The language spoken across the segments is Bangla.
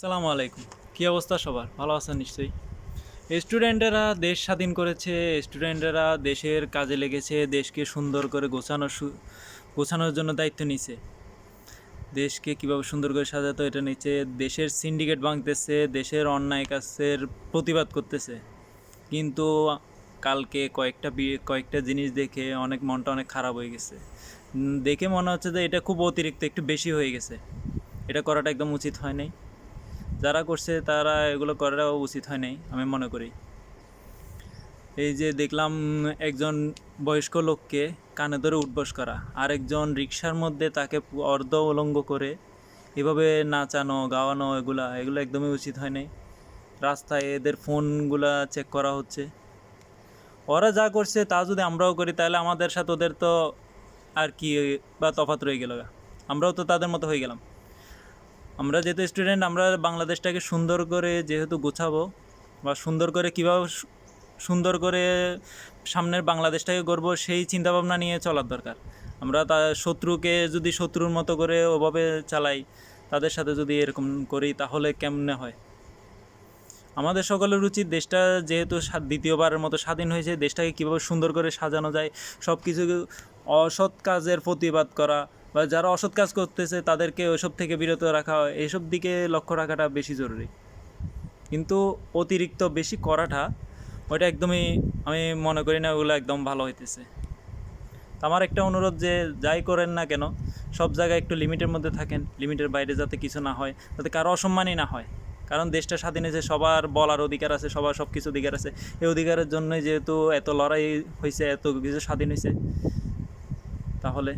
সালামু আলাইকুম। কী অবস্থা সবার? ভালো আছেন নিশ্চয়ই? স্টুডেন্টেরা দেশ স্বাধীন করেছে, স্টুডেন্টেরা দেশের কাজে লেগেছে, দেশকে সুন্দর করে গোছানো গোছানোর জন্য দায়িত্ব নিছে। দেশকে কীভাবে সুন্দর করে সাজাতো এটা নিচ্ছে দেশের সিন্ডিকেট ভাঙতেছে, দেশের অন্যায় কাজের প্রতিবাদ করতেছে। কিন্তু কালকে কয়েকটা কয়েকটা জিনিস দেখে অনেক মনটা অনেক খারাপ হয়ে গেছে। দেখে মনে হচ্ছে যে এটা খুব অতিরিক্ত, একটু বেশি হয়ে গেছে। এটা করাটা একদম উচিত হয় নাই। যারা করছে তারা এগুলো করাটা উচিত হয় নাই, আমি মনে করি। এই যে দেখলাম একজন বয়স্ক লোককে কানে ধরে উঠবস করা, আরেকজন রিক্সার মধ্যে তাকে অর্ধ উলঙ্গ করে এভাবে নাচানো, গাওয়ানো, এগুলা, এগুলো একদমই উচিত হয় নাই। রাস্তায় এদের ফোনগুলা চেক করা হচ্ছে। ওরা যা করছে তা যদি আমরাও করি, তাহলে আমাদের সাথে ওদের তো আর কি বা তফাৎ রয়ে গেল আমরাও তো তাদের মতো হয়ে গেলাম। আমরা যেহেতু স্টুডেন্ট আমরা বাংলাদেশটাকে সুন্দর করে যেহেতু গোছাবো বা সুন্দর করে কীভাবে সুন্দর করে সামনের বাংলাদেশটাকে গড়বো, সেই চিন্তাভাবনা নিয়ে চলার দরকার। আমরা তা শত্রুকে যদি শত্রুর মতো করে ওভাবে চালাই, তাদের সাথে যদি এরকম করি, তাহলে কেমনে হয়? আমাদের সকলের উচিত দেশটা যেহেতু দ্বিতীয়বারের মতো স্বাধীন হয়েছে, দেশটাকে কীভাবে সুন্দর করে সাজানো যায় সব কিছু অসৎ কাজের প্রতিবাদ করা বা যারা অসৎ কাজ করতেছে, তাদেরকে ওইসব থেকে বিরত রাখা হয়। এইসব দিকে লক্ষ্য রাখাটা বেশি জরুরি। কিন্তু অতিরিক্ত বেশি করাটা, ওইটা একদমই আমি মনে করি না ওগুলো একদম ভালো হইতেছে। আমার একটা অনুরোধ যে, যাই করেন না কেন, সব জায়গায় একটু লিমিটের মধ্যে থাকেন, লিমিটের বাইরে যাতে কিছু না হয়, যাতে কারও অসম্মানই না হয়। কারণ দেশটা স্বাধীন হয়েছে, সবার বলার অধিকার আছে, সবার সব কিছু অধিকার আছে। এই অধিকারের জন্যই যেহেতু এত লড়াই হয়েছে এত কিছু স্বাধীন হয়েছে তাহলে।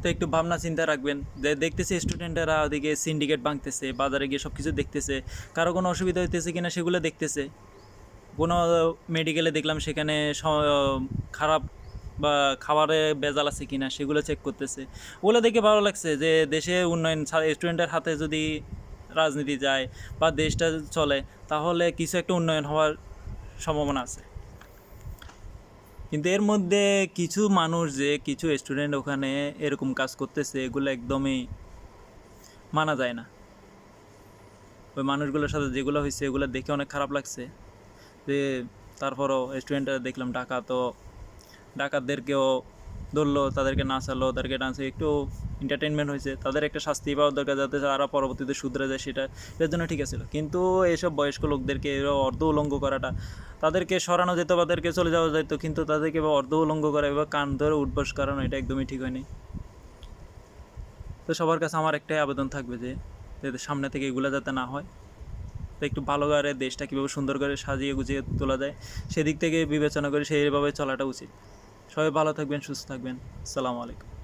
তো একটু ভাবনা চিন্তা রাখবেন যে দেখতেছে স্টুডেন্টেরা ওদিকে সিন্ডিকেট ভাঙতেছে বাজারে গিয়ে সব কিছু দেখতেছে, কারও কোনো অসুবিধা হইতেছে কিনা সেগুলো দেখতেছে। কোনো মেডিকেলে দেখলাম সেখানে খারাপ বা খাবারে ভেজাল আছে কিনা সেগুলো চেক করতেছে। ওগুলো দেখে ভালো লাগছে যে দেশে উন্নয়ন স্টুডেন্টের হাতে যদি রাজনীতি যায় বা দেশটা চলে, তাহলে কিছু একটা উন্নয়ন হওয়ার সম্ভাবনা আছে। কিন্তু এর মধ্যে কিছু মানুষ যে, কিছু স্টুডেন্ট ওখানে এরকম কাজ করতেছে, এগুলো একদমই মানা যায় না। ওই মানুষগুলোর সাথে যেগুলো হয়েছে, এগুলো দেখে অনেক খারাপ লাগছে। যে, তারপরও স্টুডেন্টরা দেখলাম ডাকা তো ডাকাতদেরকেও ধরলো, তাদেরকে নাচালো, তাদেরকে ডান্সে একটু এন্টারটেনমেন্ট হয়েছে, তাদের একটা শাস্তি পাওয়ার দরকার যাতে তারা পরবর্তীতে শুধরে যায় সেটা এটার জন্য ঠিক আছে। কিন্তু এইসব বয়স্ক লোকদেরকে এরা অর্ধ উলঙ্গ করাটা, তাদেরকে সরানো যেত বা তাদেরকে চলে যাওয়া যেত, কিন্তু তাদেরকে অর্ধ উলঙ্গ করা, এবার কান ধরে উঠবস করানো এটা একদমই ঠিক হয়নি। তো সবার কাছে আমার একটাই আবেদন থাকবে যে যাতে সামনে থেকে এগুলো যাতে না হয় তো একটু ভালো করে দেশটা কীভাবে সুন্দর করে সাজিয়ে গুছিয়ে তোলা যায়, সেদিক থেকে বিবেচনা করে সেইভাবে চলাটা উচিত। সবাই ভালো থাকবেন, সুস্থ থাকবেন। আসসালামু আলাইকুম।